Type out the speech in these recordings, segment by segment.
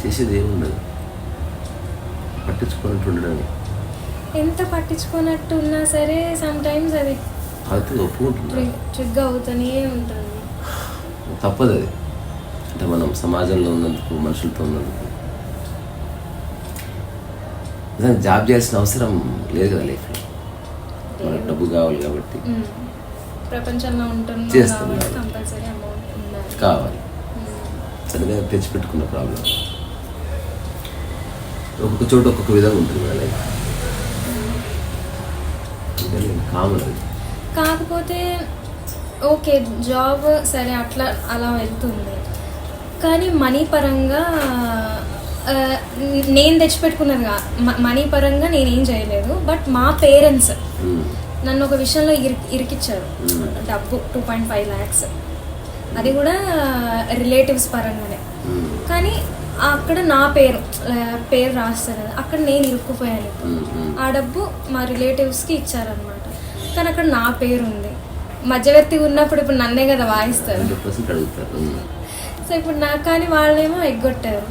చేసేది ఏముండదు. పట్టించుకున్నట్టు ఉండడమే ఎంత పట్టించుకున్నట్టు ఉన్నా సరే సమ్ టైమ్స్ అది అది ఒప్పుకుంటున్నా ట్రిగ్ అవుతూనే ఉంటుంది. తప్పదు అది అంటే మనం సమాజంలో ఉన్నందుకు మనుషులతో ఉన్నందుకు. జాబ్ చేయాల్సిన అవసరం లేదు కదా లైఫ్లో. మనకు డబ్బు కావాలి కాబట్టి. ప్రపంచంలో కావాలి. మ్మ్. సరిగా తెచ్చిపెట్టుకున్న ప్రాబ్లం. ఒక్కొక్క చోట ఒక్కొక్క విధంగా ఉంటుంది కామన్ అది. కాకపోతే ఓకే జాబ్ సరే అట్లా అలా వెళ్తుంది. కానీ మనీ పరంగా నేను తెచ్చిపెట్టుకున్నది కా మనీ పరంగా నేనేం చేయలేదు. బట్ మా పేరెంట్స్ నన్ను ఒక విషయంలో ఇరి ఇరికిచ్చారు. డబ్బు టూ పాయింట్ ఫైవ్ ల్యాక్స్ అది కూడా రిలేటివ్స్ పరంగానే. కానీ అక్కడ నా పేరు పేరు రాస్తారు కదా అక్కడ నేను ఇరుక్కుపోయాను. ఆ డబ్బు మా రిలేటివ్స్కి ఇచ్చారనమాట కానీ అక్కడ నా పేరు ఉంది. మధ్యవర్తి ఉన్నప్పుడు ఇప్పుడు నన్నే కదా వాయిస్తారు. సో ఇప్పుడు నాకు కానీ వాళ్ళేమో ఎగ్గొట్టారు.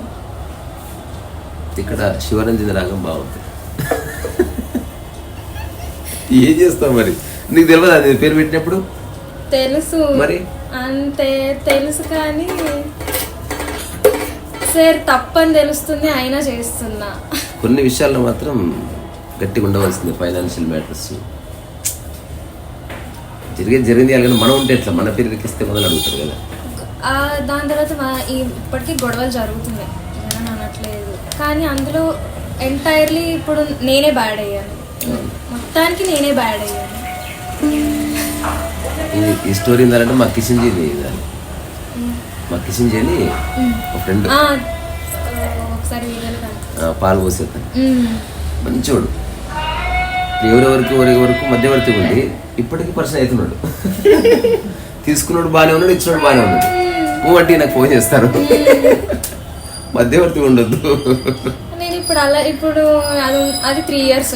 ఇక్కడ శివరంజన రాగం బాగుంటుంది ఏం చేస్తావు మరి? నీకు తెలియదు అది పేరు పెట్టినప్పుడు? తెలుసు. మరి? అంతే తెలుసు కానీ సార్ తప్పని తెలుస్తుంది అయినా చేస్తున్నా. కొన్ని విషయాల్లో మాత్రం గట్టిగా ఉండవలసింది ఫైనాన్షియల్ మ్యాటర్స్ జరిగేది జరిగింది కానీ మనం ఉంటే ఎట్లా? మన పేరు ఎక్కిస్తే మొదలు అడుగుతారు కదా. దాని తర్వాత ఇప్పటికీ గొడవలు జరుగుతున్నాయి. అనట్లేదు. కానీ అందులో ఎంటైర్లీ ఇప్పుడు నేనే బ్యాడ్ అయ్యాను. మొత్తానికి నేనే బ్యాడ్ అయ్యాను. ఈ స్టోరీ ఏంటంటే మా కిషన్ జీ మా కిషన్ జీ అని ఒక ఫ్రెండ్ పాలు పోసేతాను మంచోడు. ఎవరెవరికి ఎవరెవరికి మధ్యవర్తి ఉండి ఇప్పటికీ పర్సన్ అవుతున్నాడు. తీసుకున్నాడు బాగానే ఉన్నాడు ఇచ్చినాడు బాగానే ఉన్నాడు. నువ్వు అంటే నాకు ఫోన్ చేస్తారు. మధ్యవర్తి ఉండొద్దు. ఇప్పుడు అలా ఇప్పుడు అది అది three years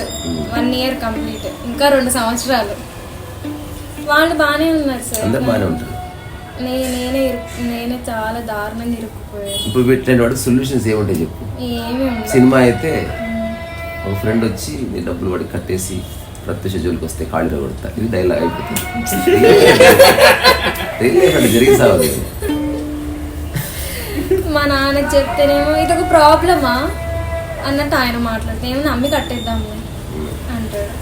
one year complete ఇంకా రెండు సంవత్సరాలు. వాళ్ళు బాగానే ఉన్నారు సార్. అందరు బాగానే ఉంటారు. నే- నేనే ఇరుక్కు- నేనే చాలా దారుణంగా ఇరుక్కుపోయాను. ఇప్పుడు పెట్టిన వాడికి సొల్యూషన్స్ ఏముంటాయి చెప్పు? ఏమీ ఉండదు సినిమా అయితే ఒక ఫ్రెండ్ వచ్చి నీ డబ్బులు వాడికి కట్టేసి ప్రత్యక్ష జోలికి వస్తే ఖాళీలో కొడతా. ఇది డైలాగ్ అయిపోతుంది. అంటే జరిగి సాగదు మా నాన్నకి చెప్తేనేమో ఇది ఒక ప్రాబ్లమా అన్నట్టు ఆయన మాట్లాడితే ఏమో నమ్మి కట్టేద్దాము అంటాడు.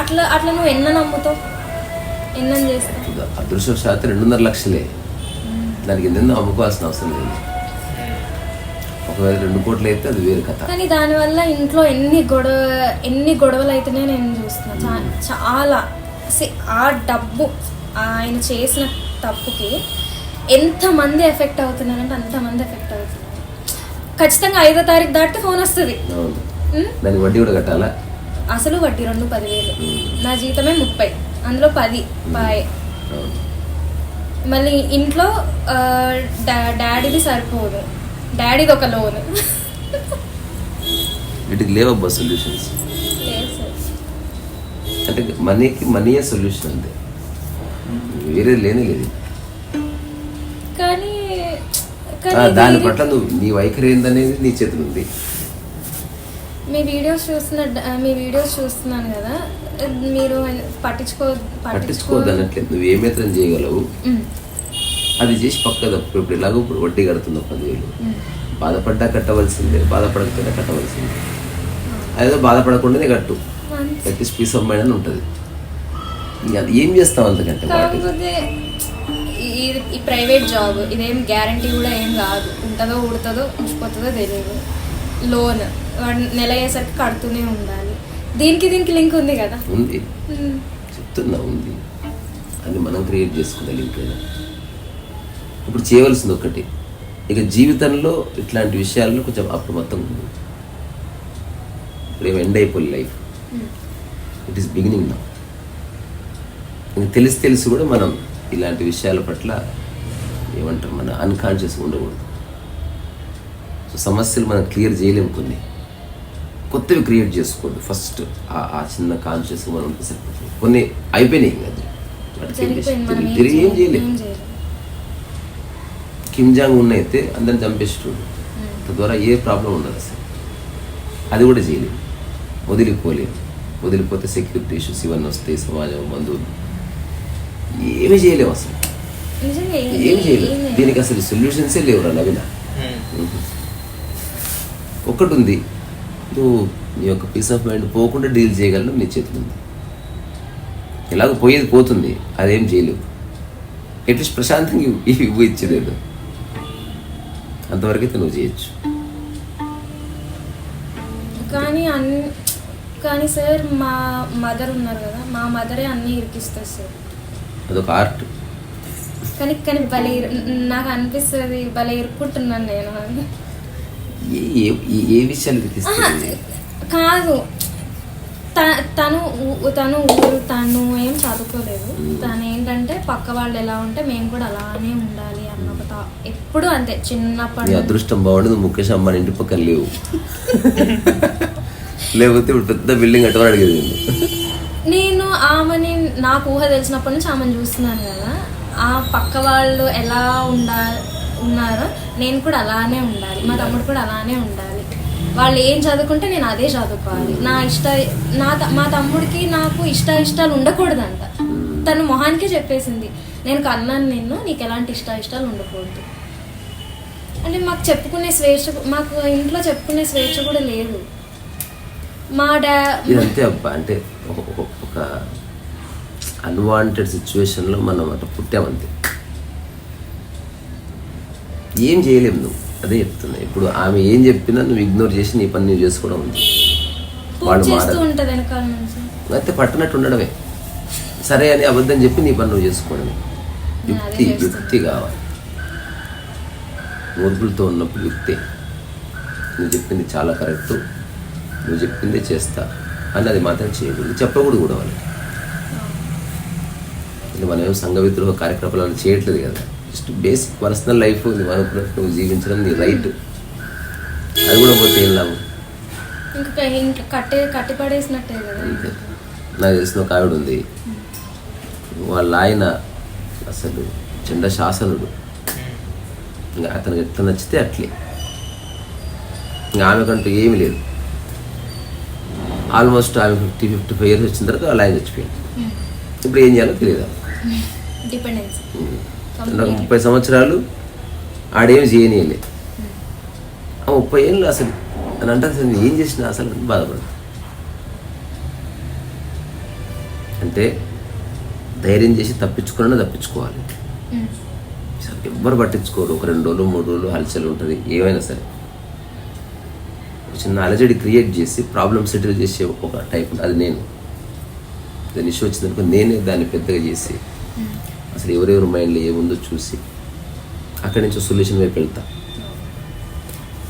అట్లా అట్లా నువ్వు ఎన్న నమ్ముతావు? ఎన్నని చేస్తావు? అదృష్టవశాత్తు రెండున్నర లక్షలే. దానికి ఎందుకు అమ్ముకోవాల్సిన అవసరం లేదు. ఒకవేళ రెండు కోట్లు అయితే అది వేరు కథ. కానీ దానివల్ల ఇంట్లో ఎన్ని గొడవ ఎన్ని గొడవలు అయితేనే నేను చూస్తున్నా. చాలా. ఆ డబ్బు ఆయన చేసిన తప్పుకి ఎంతమంది ఎఫెక్ట్ అవుతున్నారంటే అంతమంది ఎఫెక్ట్ అవుతున్నారు. ఖచ్చితంగా ఐదో తారీఖు దాటితే ఫోన్ వస్తుంది? దానికి వడ్డీ కూడా కట్టాలా? అసలు వడ్డీ రెండు పదివేలు. నా జీతమే ముప్పై. అందులో పది. పాయ్ అవును. మళ్ళీ ఇంట్లో డాడీది సరిపోదు. డాడీది ఒక లోన్. వీటికి లేవబ్బా సొల్యూషన్స్? అంటే మనీకి మనీయే సొల్యూషన్ అంతే. వేరే లేనే లేదు. దాని పట్ల నువ్వు నీ వైఖరి ఏందనేది నీ చేతులు ఉంది. మీ వీడియోస్ చూస్తున్న మీ వీడియోస్ చూస్తున్నాను కదా. మీరు పట్టించుకో పట్టించుకోవద్దు అన్నట్లేదు నువ్వు ఏ మాత్రం చేయగలవు? అది చేసి పక్క తప్పు. ఇప్పుడు ఎలాగో ఇప్పుడు వడ్డీ కడుతుంది పదివేలు. బాధపడ్డా కట్టవలసిందే. బాధపడకపోయినా కట్టవలసిందే. అదేదో బాధపడకుండానే కట్టు. అట్లీస్ట్ పీస్ ఆఫ్ మైండ్ అని ఉంటుంది. ఏం చేస్తావు అంతకంటే ఈ- ఈ ప్రైవేట్ జాబ్ ఇదేం గ్యారంటీ కూడా ఏం కాదు. ఉంటుందో ఉడుతుందో ఉంచిపోతుందో తెలియదు లోన్ నెల అయ్యేసరికి కడుతూనే ఉండాలి. దీనికి దీనికి లింక్ ఉంది కదా? ఉంది. చెప్తున్నా ఉంది. అది మనం క్రియేట్ చేసుకున్న లింక్ అయినా ఇప్పుడు చేయవలసింది ఒకటి ఇక జీవితంలో ఇట్లాంటి విషయాల్లో కొంచెం అప్రమత్తంగా ఉంది. ఇప్పుడు ఎండ్ అయిపోయి లైఫ్. ఇట్ ఈస్ బిగినింగ్ నా తెలిసి తెలిసి కూడా మనం ఇలాంటి విషయాల పట్ల ఏమంటారు మన అన్కాన్షియస్ ఉండకూడదు. సో సమస్యలు మనం క్లియర్ చేయలేము కొన్ని. కొత్తవి క్రియేట్ చేసుకోవద్దు. ఫస్ట్ ఆ చిన్న కాన్షియస్ మనం ఉంటే సరిపోతుంది. కొన్ని అయిపోయినాయి అది. తిరిగి ఏం చేయలేం. చేయలేం. ఏం చేయలేం. కిమ్ జాంగ్ ఉన్న అయితే అందరిని చంపేస్తుడు ఉమ్. తద్వారా ఏ ప్రాబ్లం ఉండదు అసలు. అది కూడా చేయలేము వదిలిపోలేము వదిలిపోతే సెక్యూరిటీ ఇష్యూస్ ఇవన్నీ వస్తాయి సమాజం బంధువులు. ఏమీ చేయలేము అసలు. నిజంగా ఏ- ఏం చేయలేము ఏం దీనికి అసలు సొల్యూషన్సే లేవురా నవీన. ఒక్కటి ఉంది నువ్వు నీ యొక్క పీస్ ఆఫ్ మైండ్ పోకుండా డీల్ చేయగలను నీ చేతిలో ఉంది ఎలాగో పోయేది పోతుంది అదేం చేయలేవు. అట్లీస్ట్ ప్రశాంతంగా ఇవ్వు- ఇవ్వు ఇవ్వు ఇచ్చేదేదో. అంతవరకైతే నువ్వు చేయొచ్చు. కానీ అన్ని కానీ సార్ మా మదర్ ఉన్నారు కదా మా మదరే అన్నీ ఇరికిస్తారు సార్. అదొక ఆర్ట్. కానీ కానీ భలే ఇరు- నాకు అనిపిస్తుంది భలే ఇరుక్కుంటున్నాను నేను. ఏ తీస్తుంది కాదు. తను తను ఊరు తను ఏం చదువుకోలేదు. తను ఏంటంటే పక్క వాళ్ళు ఎలా ఉంటే మేము కూడా అలానే ఉండాలి అన్న ఒక ఎప్పుడు అంతే చిన్నప్పటి. అదృష్టం బాగుండి నువ్వు ముఖేష్ అంబానీ ఇంటి పక్కన లేవు. లేకపోతే ఇప్పుడు పెద్ద బిల్డింగ్ అటువంటి అడిగేది ఆమెని నాకు ఊహ తెలిసినప్పటి నుంచి ఆమెను చూస్తున్నాను కదా. ఆ పక్క వాళ్ళు ఎలా ఉండా ఉన్నారో నేను కూడా అలానే ఉండాలి. మా తమ్ముడు కూడా అలానే ఉండాలి. వాళ్ళు ఏం చదువుకుంటే నేను అదే చదువుకోవాలి. నా ఇష్ట నా త- మా తమ్ముడికి నాకు ఇష్ట ఇష్టాలు ఉండకూడదంట. తను మొహానికే చెప్పేసింది నేను కన్నాను నిన్ను నీకు ఎలాంటి ఇష్ట ఇష్టాలు ఉండకూడదు. అంటే మాకు చెప్పుకునే స్వేచ్ఛ మాకు ఇంట్లో చెప్పుకునే స్వేచ్ఛ కూడా లేదు. మా డా అబ్బా అంటే ఒక అన్వాంటెడ్ సిచ్యువేషన్లో మనం అట్లా పుట్టామంతే. ఏం చేయలేము నువ్వు? అదే చెప్తున్నా. ఇప్పుడు ఆమె ఏం చెప్పినా నువ్వు ఇగ్నోర్ చేసి నీ పని నువ్వు చేసుకోవడం ఉంది వాళ్ళు అయితే పట్టనట్టు ఉండడమే. సరే అని అబద్ధం చెప్పి నీ పని నువ్వు చేసుకోవడమే. యుక్తి. యుక్తి కావాలి. మూర్ఖులతో ఉన్నప్పుడు యుక్తే. నువ్వు చెప్పింది చాలా కరెక్ట్. నువ్వు చెప్పిందే చేస్తా. అన్నది మాత్రం చేయకూడదు. చెప్పకూడదు కూడా వాళ్ళు ఇది మనం ఏం సంఘ విద్రోహ కార్యక్రమాలు చేయట్లేదు కదా. జస్ట్ బేసిక్ పర్సనల్ లైఫ్ నువ్వు జీవించడం నీ రైట్ అది కూడా పోతే ఏం లాభం నాకు తెలిసిన ఒక ఆవిడ ఉంది. వాళ్ళ ఆయన అసలు చెండ శాసనుడు. ఇంకా అతనికి ఎట్లా నచ్చితే అట్లే. ఇంకా ఆమెకంటూ ఏమీ లేదు. ఆల్మోస్ట్ ఆమె ఫిఫ్టీ ఫిఫ్టీ ఫైవ్ ఇయర్స్ వచ్చిన తర్వాత వాళ్ళ ఆయన చచ్చిపోయాడు ఇప్పుడు ఏం చేయాలో తెలియదు. నాకు ముప్పై సంవత్సరాలు ఆడేమి చేయనీయలే. ఆ ముప్పై ఏళ్ళు అసలు అని అంటే అసలు ఏం చేసినా అసలు బాధపడదు అంటే ధైర్యం చేసి తప్పించుకున్నా తప్పించుకోవాలి. సరే ఎవ్వరు పట్టించుకోరు. ఒక రెండు రోజులు మూడు రోజులు హల్చల్ ఉంటుంది. ఏమైనా సరే. చిన్న అలజడి క్రియేట్ చేసి ప్రాబ్లమ్ సెటిల్ చేసే ఒక టైప్ అది నేను. దాని ఇష్యూ వచ్చిందనుకో నేనే దాన్ని పెద్దగా చేసి అసలు ఎవరెవరి మైండ్లో ఏముందో చూసి అక్కడి నుంచి సొల్యూషన్ వైపు వెళ్తా.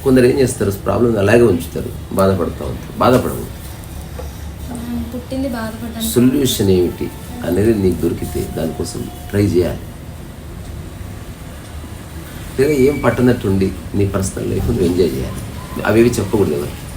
కొందరు ఏం చేస్తారు ప్రాబ్లం అలాగే ఉంచుతారు బాధపడుతూ ఉంటారు బాధపడకూడదు సొల్యూషన్ ఏమిటి అనేది నీకు దొరికితే దానికోసం ట్రై చేయాలి. లేదా ఏం పట్టనట్టుండి నీ పర్సనల్ లైఫ్ నువ్వు ఎంజాయ్ చేయాలి. అవేవి చెప్పకూడదు ఎవరు